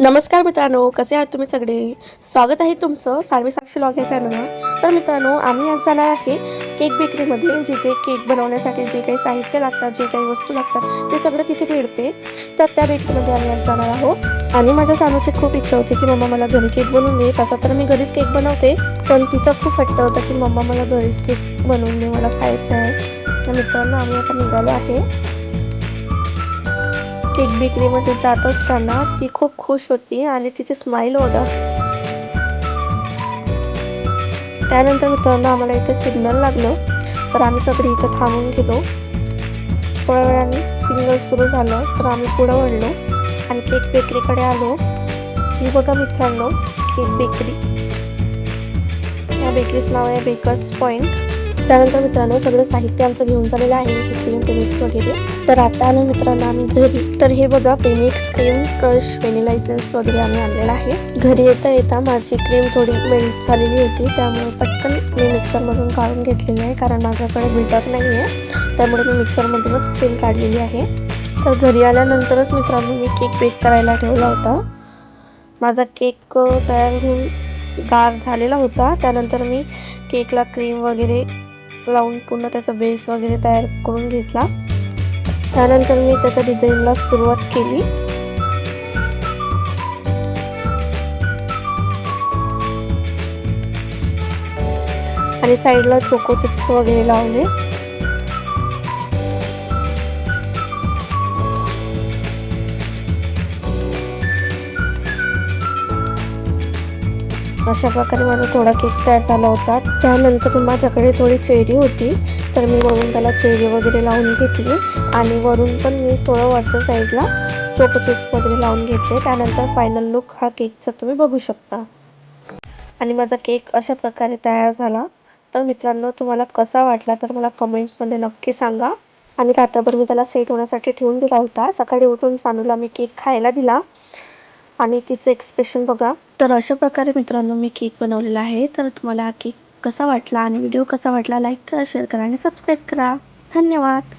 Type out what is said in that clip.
नमस्कार मित्रांनो कसे आहात तुम्ही सगळे? स्वागत आहे तुमचं सारवी साक्षी लॉग या चॅनलवर तर मित्रांनो आम्ही आज जाणार आहे केक बेकरीमध्ये जिथे केक बनवण्यासाठी जे काही साहित्य लागतात जे काही वस्तू लागतात ते सगळं तिथे मिळते. तर त्या बेकरीमध्ये आम्ही आज जाणार आहोत. आणि माझ्या सानूची खूप इच्छा होती की मम्मा मला घरी केक बनवून दे. तसा तर मी घरीच केक बनवते पण तिचा खूप हट्ट होता की मम्मा मला घरीच केक बनवून दे मला खायचं आहे. तर मित्रांनो आम्ही आता निघालो आहे. केक बेकरीमध्ये जात असताना ती खूप खुश होती आणि तिची स्माईल होतं त्यानंतर मित्रांनो आम्हाला इथे सिग्नल लागलं. तर आम्ही सगळी इथं थांबून गेलो. थोड्या वेळाने सिग्नल सुरू झालं. तर आम्ही पुढं वळलो आणि केक बेकरीकडे आलो. ही बघा मित्रांनो केक बेकरी. या बेकरीचं नाव आहे बेकर्स पॉईंट त्यानंतर मित्रांनो सगळं साहित्य आमचं घेऊन झालेलं आहे जसे क्रीम प्रेमिक्स वगैरे. तर आता आलो मित्रांनो आम्ही घरी तर हे बघा प्रेमिक्स क्रीम क्रश व्हॅनिला वगैरे आम्ही आणलेला आहे. घरी येता येता माझी क्रीम थोडी मेल्ट झालेली होती त्यामुळे पटकन मी मिक्सरमधून काढून घेतलेली आहे कारण माझ्याकडे बिल्टर नाही आहे. त्यामुळे मी मिक्सरमधूनच क्रीम काढलेली आहे. तर घरी आल्यानंतरच मित्रांनो मी केक बेक करायला ठेवला होता. माझा केक तयार होऊन गार झालेला होता. त्यानंतर मी केकला क्रीम वगैरे लावून पूर्ण त्याचा बेस वगैरे तयार करून घेतला. त्यानंतर मी त्याच्या डिझाईनला सुरुवात केली. आणि साईडला चोको चिप्स वगैरे लावले. अशा प्रकारे माझा थोडा केक तयार झाला होता. त्यानंतर माझ्याकडे थोडी चेरी होती. तर मी वरून त्याला चेरी वगैरे लावून घेतली आणि वरून पण मी थोडं वरच्या साईडला चोको चिप्स वगैरे लावून घेतले. त्यानंतर फायनल लुक हा केकचा तुम्ही बघू शकता. आणि माझा केक अशा प्रकारे तयार झाला. तर मित्रांनो तुम्हाला कसा वाटला तर मला कमेंटमध्ये नक्की सांगा. आणि रात्रभर मी त्याला सेट होण्यासाठी ठेवून दिला होता. सकाळी उठून सानूला मी केक खायला दिला. आणि तिचं एक्सप्रेशन बघा. तर अशा प्रकारे मित्रांनो मी केक बनवलेला आहे. तर तुम्हाला हा केक कसा वाटला आणि व्हिडिओ कसा वाटला लाईक करा शेअर करा आणि सबस्क्राईब करा. धन्यवाद.